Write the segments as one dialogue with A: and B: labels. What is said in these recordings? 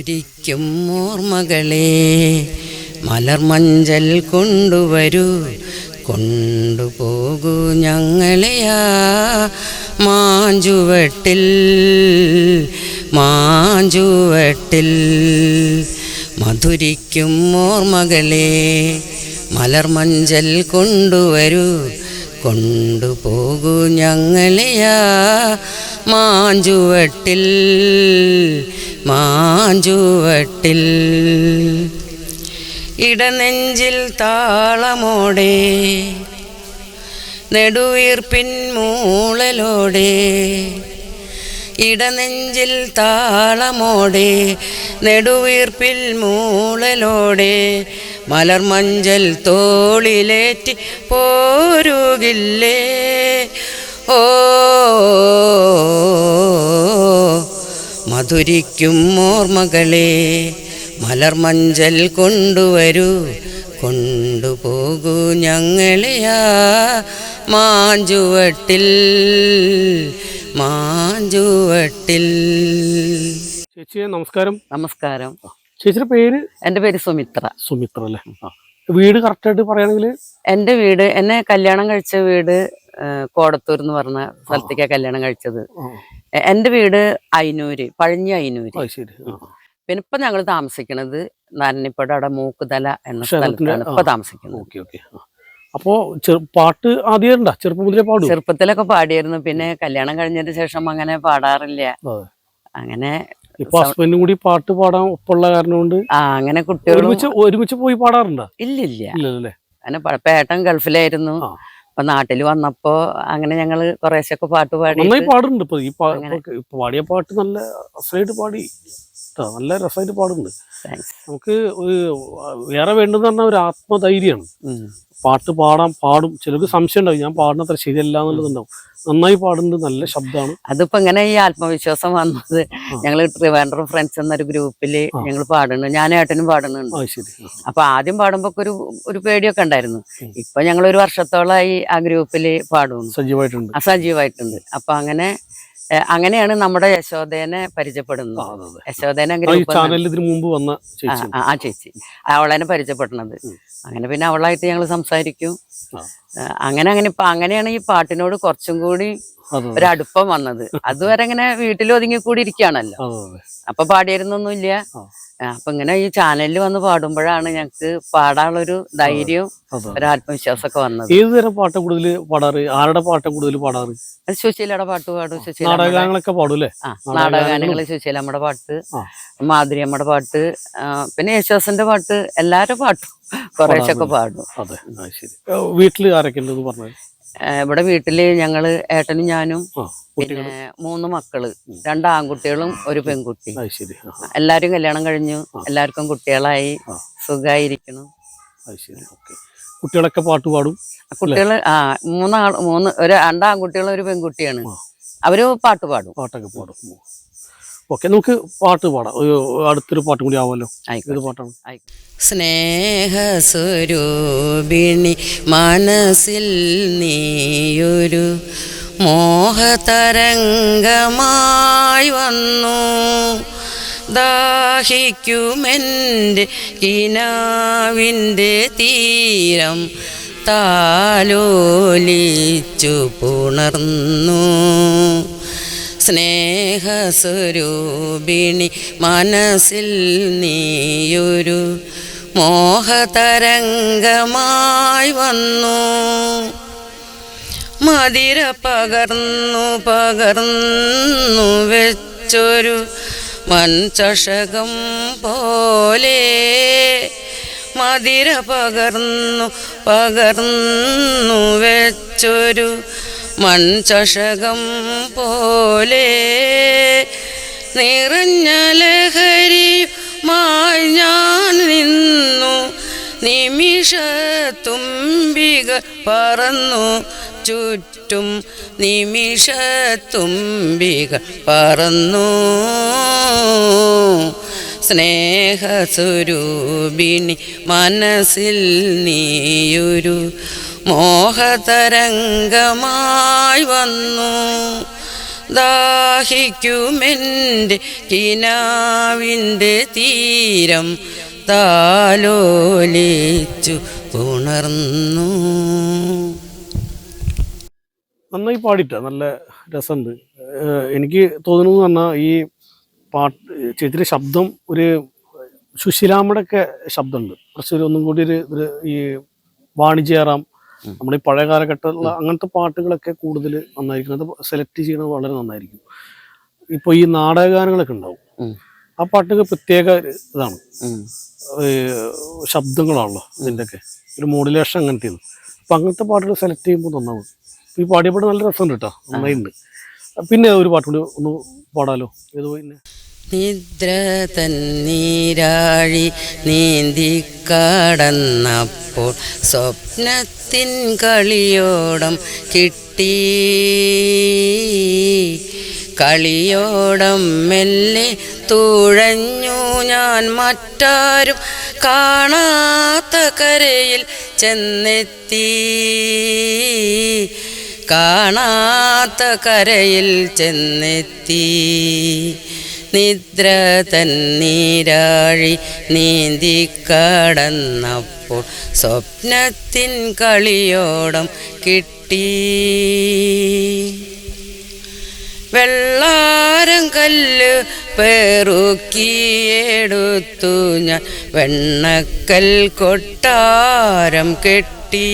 A: മധുരിക്കും ഓർമ്മകളെ. മലർമഞ്ചൽ കൊണ്ടുവരൂ കൊണ്ടുപോകൂ ഞങ്ങളെയാ മാഞ്ചുവട്ടിൽ മാഞ്ചുവട്ടിൽ. മധുരിക്കും ഓർമ്മകളെ മലർമഞ്ചൽ കൊണ്ടുവരൂ കൊണ്ടുപോകൂ ഞങ്ങളെയാ മാഞ്ചുവട്ടിൽ മാഞ്ചുവട്ടിൽ. ഇടനെഞ്ചിൽ താളമോടെ നെടുവീർപ്പിൻ മൂളലോടെ ഇടനെഞ്ചിൽ താളമോടെ നെടുവീർപ്പിൽ മൂളലോടെ മലർമഞ്ചൽ തോളിലേറ്റി പോരുകില്ലേ? ഓ മധുരിക്കും ഓർമ്മകളെ മലർമഞ്ചൽ കൊണ്ടുവരൂ. കൊണ്ടുപോകൂ ഞങ്ങളെയാ മാഞ്ചുവട്ടിൽ മാഞ്ചുവട്ടിൽ.
B: ചേച്ചിയെ നമസ്കാരം.
A: നമസ്കാരം.
B: ചേച്ചിയുടെ പേര്?
A: എന്റെ പേര് സുമിത്ര.
B: സുമിത്ര അല്ലേ? ആ. വീട് കറക്റ്റ് ആയിട്ട് പറയുകയാണെങ്കിൽ
A: എന്റെ വീട് എന്നെ കല്യാണം കഴിച്ച വീട് കോടത്തൂർ എന്ന് പറഞ്ഞ സ്ഥലത്തേക്കാണ് കല്യാണം കഴിച്ചത്. എന്റെ വീട് അയിനൂര് പഴഞ്ഞി അയിനൂര്. പിന്നെ ഇപ്പൊ ഞങ്ങൾ താമസിക്കുന്നത് നാരണിപ്പട അവിടെ മൂക്കുതല എന്ന സ്ഥലത്താണ് ഇപ്പൊ. താമസിക്കുന്നത്.
B: അപ്പോ പാട്ട് ആദ്യം ഉണ്ടാ ചെറുപ്പം മുതലേ പാടും
A: ചെറുപ്പത്തിലൊക്കെ പാടിയായിരുന്നു. പിന്നെ കല്യാണം കഴിഞ്ഞതിന് ശേഷം അങ്ങനെ പാടാറില്ല. അങ്ങനെ
B: ഇപ്പൊ ഹസ്ബൻഡും കൂടി പാട്ട് പാടാൻ ഒപ്പമുള്ള കാരണം കൊണ്ട്
A: അങ്ങനെ കുട്ടികളും
B: ഒരുമിച്ച് പോയി പാടാറുണ്ടോ?
A: ഇല്ലല്ലേ. അങ്ങനെ പേട്ടൻ ഗൾഫിലായിരുന്നു. അപ്പൊ നാട്ടിൽ വന്നപ്പോ അങ്ങനെ ഞങ്ങൾ കുറേശ്ശൊക്കെ പാട്ട് പാടി
B: പാടുന്നുണ്ട് ഇപ്പൊ ഈ പാടിയ പാട്ട് നല്ല അസലായിട്ട് പാടി. ട്ടോ, നല്ല രസമായിട്ട് പാടുന്നുണ്ട്. നമുക്ക് ഒരു വേറെ വേണ്ടെന്ന് പറഞ്ഞാൽ ഒരു ആത്മധൈര്യമാണ്. പാട്ട് പാടാൻ പാടും. ചിലർക്ക് സംശയം ഉണ്ടാവും. ഞാൻ പാടുന്ന അത്ര ശരിയല്ല എന്നുള്ളതുണ്ടാവും. നന്നായി പാടുന്നുണ്ട് നല്ല ശബ്ദമാണ്.
A: അതിപ്പോ ഇങ്ങനെ ഈ ആത്മവിശ്വാസം വന്നത് ഞങ്ങൾ ട്രിവാൻഡ്രം ഫ്രണ്ട്സ് എന്നൊരു
B: ഗ്രൂപ്പിൽ
A: ഞങ്ങൾ പാടുന്നു. ഞാൻ ഏട്ടനും പാടുന്നുണ്ട്. അപ്പൊ ആദ്യം പാടുമ്പോ ഒരു ഒരു പേടിയൊക്കെ ഉണ്ടായിരുന്നു. ഇപ്പൊ ഞങ്ങൾ ഒരു വർഷത്തോളമായി ആ ഗ്രൂപ്പിൽ പാടുന്നു.
B: സജീവമായിട്ടുണ്ട്
A: അസജീവായിട്ടുണ്ട് അപ്പൊ അങ്ങനെ അങ്ങനെയാണ് നമ്മുടെ യശോദേനെ പരിചയപ്പെടുന്നത്. യശോദേനെ
B: ഇതിനു മുമ്പ് വന്ന
A: ആ,
B: ചേച്ചി.
A: അവളെന്നെ പരിചയപ്പെടുന്നത്. അങ്ങനെ പിന്നെ അവളായിട്ട് ഞങ്ങൾ സംസാരിക്കും. അങ്ങനെ അങ്ങനെ ഇപ്പൊ അങ്ങനെയാണ് ഈ പാട്ടിനോട് കുറച്ചും കൂടി
B: ഒരടുപ്പം
A: ഒരു അടുപ്പം വന്നത്. അതുവരെ ഇങ്ങനെ വീട്ടിൽ ഒതുങ്ങി കൂടി ഇരിക്കുകയാണല്ലോ അപ്പൊ പാടിയിരുന്നൊന്നുമില്ല അപ്പൊ ഇങ്ങനെ ഈ ചാനലിൽ വന്ന് പാടുമ്പോഴാണ് ഞങ്ങക്ക് പാടാനുള്ളൊരു ധൈര്യവും ഒരു ആത്മവിശ്വാസമൊക്കെ വന്നത്.
B: ഏത് തരം പാട്ട് കൂടുതൽ പാടാറ്? ആരുടെ പാട്ട് കൂടുതൽ പാടാറ്?
A: അത് സുശീലയുടെ പാട്ട് പാടും സുശീല
B: നാടകങ്ങളൊക്കെ പാടും അല്ലേ?
A: ആ
B: നാടകഗാനങ്ങളും-
A: നാടകഗാനങ്ങൾ സുശീലമ്മയുടെ പാട്ട്
B: ആ.
A: മാധുരി അമ്മയുടെ പാട്ട് പിന്നെ യേശുദാസിന്റെ പാട്ട് എല്ലാവരുടെ പാട്ടും കുറേശ്ശൊക്കെ പാടും.
B: അതെ ശരി. ഏ, വീട്ടിൽ ആരൊക്കെ ഉണ്ടെന്ന് പറഞ്ഞത്
A: ഇവിടെ വീട്ടിൽ ഞങ്ങൾ ഏട്ടനും ഞാനും പിന്നെ മൂന്ന് മക്കൾ. രണ്ട് ആൺകുട്ടികളും ഒരു പെൺകുട്ടി. എല്ലാരും കല്യാണം കഴിഞ്ഞു. എല്ലാവർക്കും കുട്ടികളായി.
B: സുഖമായിരിക്കണം കുട്ടികളൊക്കെ പാട്ട് പാടും?
A: കുട്ടികൾ ആ മൂന്നാൾ മൂന്ന് ഒരു രണ്ട് ആൺകുട്ടികളും ഒരു പെൺകുട്ടിയാണ്. അവർ പാട്ട് പാടും.
B: പാട്ടൊക്കെ പാടും. ഓക്കെ നമുക്ക് പാട്ട് പാടാം. അടുത്തൊരു പാട്ടും കൂടി ആവുമല്ലോ. ഏത് പാട്ടാണ്?
A: സ്നേഹസ്വരൂപിണി മനസ്സിൽ നീയൊരു മോഹതരംഗമായി വന്നു. ദാഹിക്കുമെന്റെ കിനാവിന്റെ തീരം താലോലിച്ചു പുണർന്നു. സ്നേഹസ്വരൂപിണി മനസ്സിൽ നീയൊരു മോഹതരംഗമായി വന്നു. മതിര പകർന്നു പകർന്നു വെച്ചൊരു മൺചഷകം പോലെ. മതിര പകർന്നു പകർന്നു വെച്ചൊരു മൺചഷകം പോലെ നിറഞ്ഞ ലഹരി ഞാൻ നിന്നു. നിമിഷത്തുമ്പിക പറന്നു. ചുറ്റും നിമിഷത്തുമ്പിക പറന്നു. സ്നേഹസ്വരൂപിണി മനസ്സിൽ നീയൊരു മോഹതരംഗമായി വന്നു. ദാഹിക്കുമെന്റെ കിനാവിന്റെ തീരം താലോലിച്ചു ഉണർന്നു.
B: നന്നായി പാടിട്ട നല്ല രസമുണ്ട്. എനിക്ക് തോന്നുന്നു പറഞ്ഞാൽ ഈ പാട്ട് ചേച്ചിയുടെ ശബ്ദം ഒരു സുശീലാമ്മയുടെ ഒക്കെ ശബ്ദമുണ്ട്. കുറച്ചൊരു ഒന്നും കൂടി ഒരു ഈ വാണിജ്യറാം നമ്മുടെ ഈ പഴയ കാലഘട്ടത്തിലുള്ള അങ്ങനത്തെ പാട്ടുകളൊക്കെ കൂടുതൽ നന്നായിരിക്കും. അത് സെലക്ട് ചെയ്യുന്നത് വളരെ നന്നായിരിക്കും. ഇപ്പോൾ ഈ നാടകഗാനങ്ങളൊക്കെ ഉണ്ടാവും. ആ പാട്ടൊക്കെ പ്രത്യേക ഇതാണ്. ശബ്ദങ്ങളാണല്ലോ ഇതിന്റെയൊക്കെ ഒരു മോഡുലേഷൻ അങ്ങനത്തെയാണ്. അപ്പം അങ്ങനത്തെ പാട്ടുകൾ സെലക്ട് ചെയ്യുമ്പോൾ നന്നാവും. ഈ പാടിയപ്പോൾ നല്ല രസമുണ്ട് കേട്ടോ നന്നായിട്ടുണ്ട് പിന്നെ ഒരു പാട്ടുകൂടി ഒന്ന് പാടാലോ. ഏത് പിന്നെ
A: നിദ്ര തന്നീരാഴി നീന്തി കടന്നപ്പോൾ സ്വപ്നത്തിൻ കളിയോടം കിട്ടി. കളിയോടം മെല്ലെ തുഴഞ്ഞു ഞാൻ മറ്റാരും കാണാത്ത കരയിൽ ചെന്നെത്തി. കാണാത്ത കരയിൽ ചെന്നെത്തി. നിദ്ര തന്നീരാഴി നീന്തി കടന്നപ്പോൾ സ്വപ്നത്തിൻ കളിയോടം കിട്ടി. വെള്ളാരം കല്ല് പേറുക്കിയെടുത്തു ഞാൻ വെണ്ണക്കൽ കൊട്ടാരം കെട്ടി.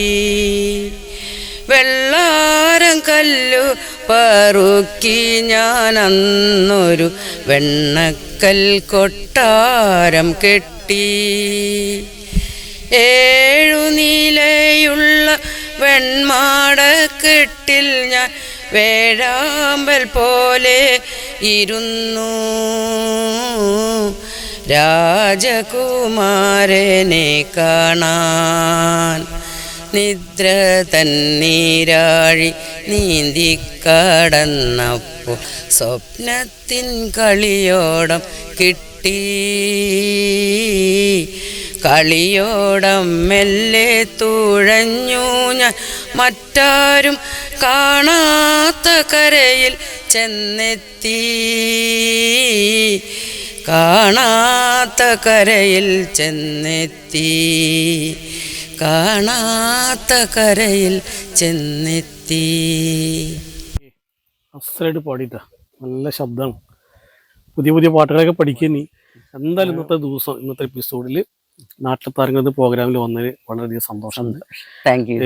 A: വെള്ളാരം കല്ലു പറുക്കി ഞാൻ അന്നൊരു വെണ്ണക്കൽ കൊട്ടാരം കെട്ടി. ഏഴു നിലയുള്ള വെൺമാടക്കെട്ടിൽ ഞാൻ വേഴാമ്പൽ പോലെ ഇരുന്നു. രാജകുമാരനെ കാണാൻ നിദ്ര തന്നീരാഴി നീന്തി കടന്നപ്പോൾ സ്വപ്നത്തിൻ കളിയോടം കിട്ടി. കളിയോടം മെല്ലെ തുഴഞ്ഞു ഞാൻ മറ്റാരും കാണാത്ത കരയിൽ ചെന്നെത്തി. കാണാത്ത കരയിൽ ചെന്നെത്തി. കാണാത്ത കരയിൽ ചെന്നെത്തി.
B: അസലായിട്ട് പാടിയിട്ടാ. നല്ല ശബ്ദമാണ്. പുതിയ പുതിയ പാട്ടുകളൊക്കെ പഠിക്കുക നീ എന്തായാലും ഇന്നത്തെ ദിവസം ഇന്നത്തെ എപ്പിസോഡിൽ നാട്ടിലെ താരങ്ങളുടെ പ്രോഗ്രാമിൽ വന്നതിന് വളരെയധികം സന്തോഷമുണ്ട്.
A: താങ്ക് യു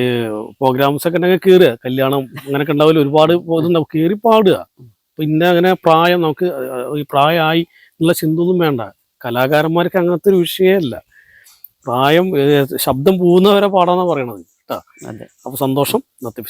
B: പ്രോഗ്രാംസ് ഒക്കെ ഉണ്ടെങ്കിൽ കയറുക. കല്യാണം അങ്ങനെയൊക്കെ ഉണ്ടാവില്ല. ഒരുപാട് ഇതുണ്ടാവും കയറി പാടുക. പിന്നെ അങ്ങനെ പ്രായം നമുക്ക് ഈ പ്രായമായി ചിന്ത ചിന്തൊന്നും വേണ്ട. കലാകാരന്മാർക്ക് അങ്ങനത്തെ ഒരു വിഷയമല്ല. പ്രായം ശബ്ദം പോകുന്നവരെ പാടാന്നാ പറയണത്. കേട്ടാ. അപ്പൊ സന്തോഷം. ഇന്നത്തെ